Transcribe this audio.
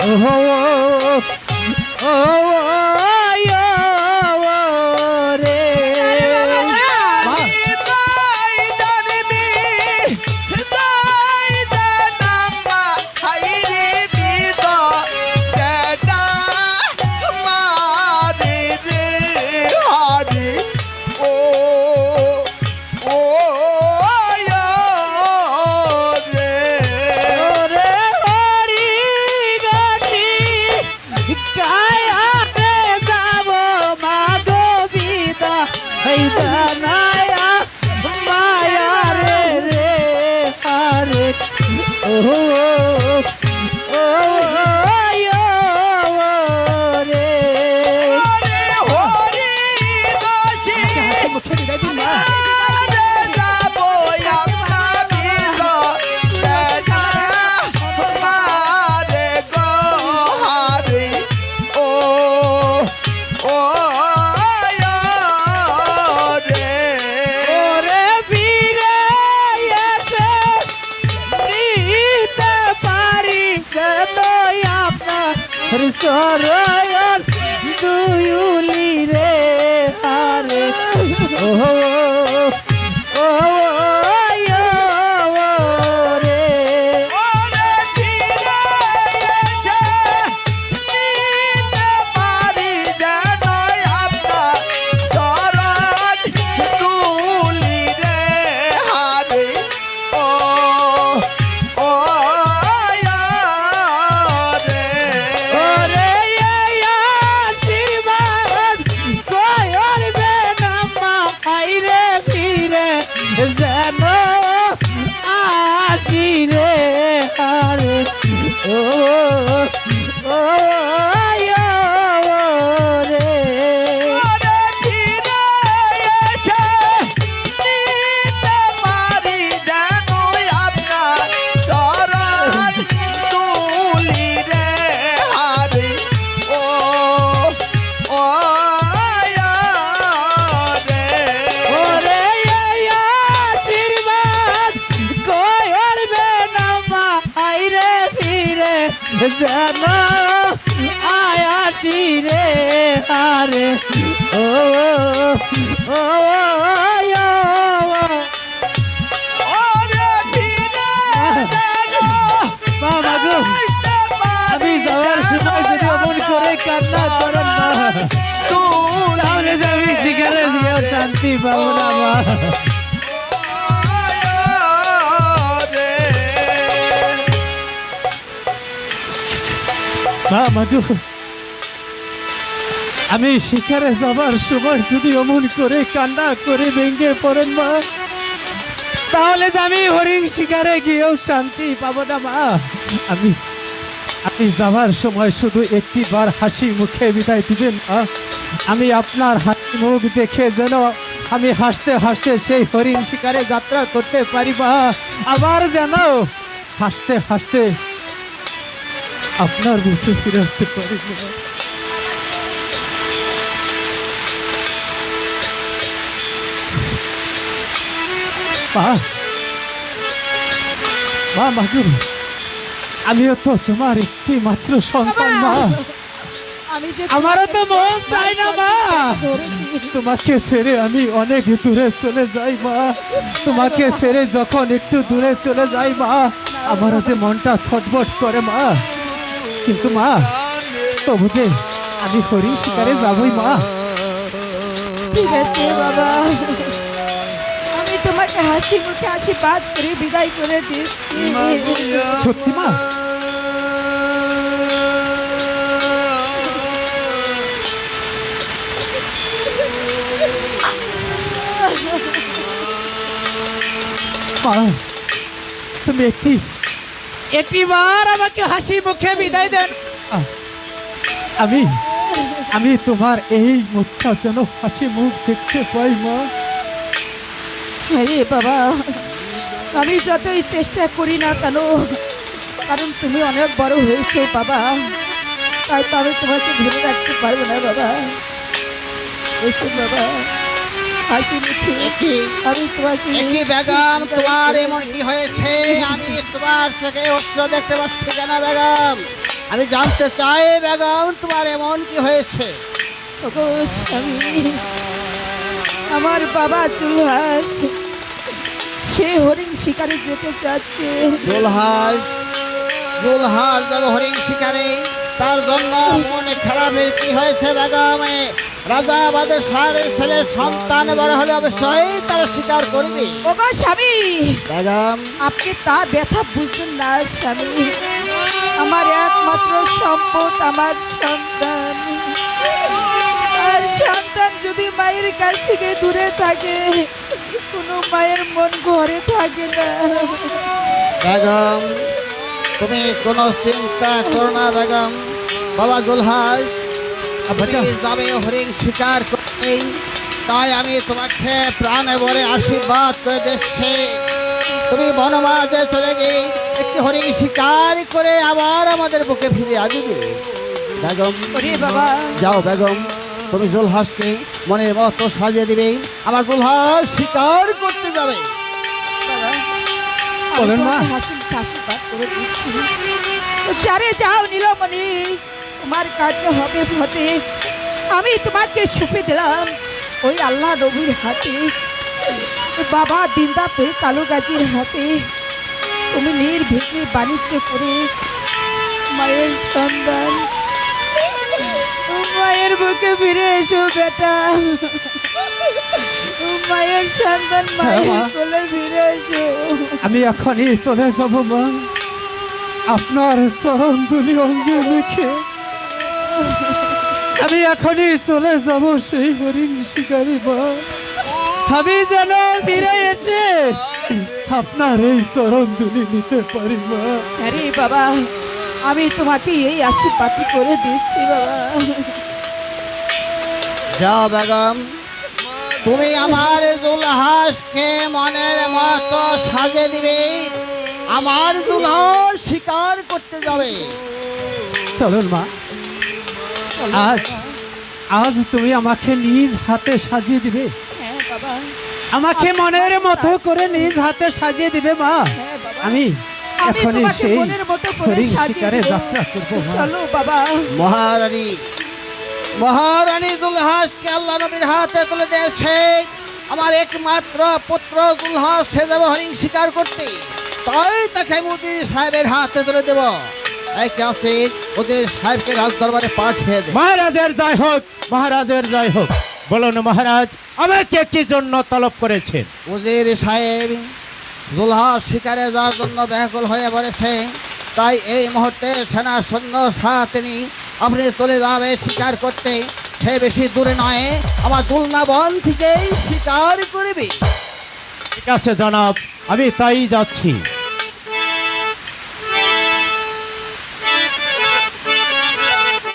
oh, oh, oh, oh. oh কায়াতে Alright. যেন আয়াসি রে আরে ও ও আমি যাওয়ার সময় যদি অমন করে কান্না করেন না তাহলে যে শিকারে শান্তি পাবো না মা মা আমি শিকারে যাবার সময় যদি অমন করে কান্না করে ভেঙে পড়েন মা, তাহলে যে আমি হরিণ শিকারে গিয়েও শান্তি পাবো না মা। আমি আপনি যাবার সময় শুধু একটি বার হাসি মুখে বিদায় দিবেন মা। আমি আপনার হাসি মুখ দেখে যেন আমি হাসতে হাসতে সেই হরিণ শিকারে যাত্রা করতে পারি মা। আবার যেন হাসতে হাসতে আপনার মুখে ফিরে আসতে পারি মা মা মা মাগুর আমিও তো তোমার একটি মাত্র সন্তান মা। আমারও তো মন চায় না মা। তোমাকে ছেড়ে আমি অনেক দূরে চলে যাই মা। তোমাকে ছেড়ে যখন একটু দূরে চলে যাই মা আমারও যে মনটা ছটবট করে মা। কিন্তু মা তবু যে আমি হরিণ শিকারে যাবই মা। ঠিক আছে বাবা। আমি তোমাকে হাসি মুখে আশীর্বাদ করে বিদায় করে দিচ্ছি। সত্যি মা? মা তুমি একটি একটিবার আমাকে হাসি মুখে বিদায় দেন। আমি আমি তোমার এই মুখটা যেন হাসি মুখ দেখতে পাই মা। আরে বাবা আমি যতই চেষ্টা করি না কেন কারণ তুমি অনেক বড় হয়েছো বাবা। তাই তো আমি তোমাকে ধরে রাখতে পারব না বাবা। বাবা। হাসি মুখে আমি তোমাকে একটি বেগম তোমার এমন কি হয়েছে? আমি তোমার চোখে অস্ত্র দেখতে পাচ্ছি কেন বেগম? আমি জানতে চাই বেগম তোমার এমন কি হয়েছে? আমার বাবা চুলহাস সে হরিণ শিকারে যেতে চাচ্ছে। দুলহার যাবে হরিণ শিকারে তার জন্য মনে খারাপের কি হয়েছে বেগমে? রাজা বাদের সারের ছেলের সন্তান বড় হলে অবশ্যই তারা স্বীকার করবে। ওগো স্বামী বেগম আপনি তা ব্যথা বুঝবেন না স্বামী। আমার একমাত্র সম্পদ আমার সন্তান। আর সন্তান যদি মায়ের কাছ থেকে দূরে থাকে কোনো মায়ের মন ঘরে থাকে না। বেগম তুমি কোনো চিন্তা করো না বেগম বাবা তুমি যাবে হরিণ শিকার করতে তাই আমি তোমাকে প্রাণে বলে আশীর্বাদ করে দিচ্ছি। তুমি বনমাঝে চলে গিয়ে একটি হরিণ শিকার করে আবার আমাদের বুকে ফিরে আসবে। বেগম যাও বেগম তুমি জুলহাসকে মনের মতো সাজিয়ে দিবে। আমার জুলহাস শিকার করতে যাবে। বাবা, বলেন মা। হাসি আশীর্বাদ করে যারে যাও নীলমণি তোমার কার্য হবে হতে আমি তোমাকে ছুপে দিলাম ওই আল্লাহ নবীর হাতে। বাবা দিনদাতে কালো গাজির হাতে। তুমি নির্বিঘ্নে বাণিজ্য করে মায়ের সন্তান। মায়ের বুকে ফিরে এসো বেটা। মায়ের সন্তান মায়ের। কোলে ফিরে এসো। আমি এখনই চলে যাব মা। আপনার চরণ দুলি অঙ্গে লিখে আমি এখনই চলে যাব সেই হরিণ শিকারি আমি যেন ফিরে এসে আপনার এই চরণ দুলি নিতে পারি মা। আরে বাবা আমি তোমাকে এই আশীর্বাদ করে দিচ্ছি বাবা। যাও বেগম তুমি আমার দুলহাসকে মনের মতো সাজে দিবে আমার দুলহাস শিকার করতে যাবে। চলুন মা আজ আজ তুমি আমাকে নিজ হাতে সাজিয়ে দিবে। হ্যাঁ আমাকে মনের মতো করে নিজ হাতে সাজিয়ে দিবে মা। হ্যাঁ আমি আমি এখনই সেই মনের মতো করে হরিণ শিকারে যাত্রা করব চলো বাবা। মহারানী মহারানী দুলহাসকে আল্লাহ নবীর হাতে তুলে দিয়েছে। আমার একমাত্র পুত্র দুলহাস সে যাবে হরিণ শিকার করতে তাই তাকে মুদির সাহেবের হাতে তুলে দেব। এই ওদের সাহেবকে রাজ দরবারে পাঠিয়ে দে মহারাজের জয় হোক মহারাজের জয় হোক। বলুন মহারাজ আমাকে কি জন্য তলব করেছেন? উজির সাহেব শিকারে যাওয়ার জন্য ব্যাকুল হয়ে পড়েছে। তাই এই মুহূর্তে সেনা সৈন্য সাথে নিয়ে আপনি চলে যাবে শিকার করতে। সে বেশি দূরে নয় আমার দুলনা বন থেকেই শিকার করবে। ঠিক আছে জনাব আমি তাই যাচ্ছি।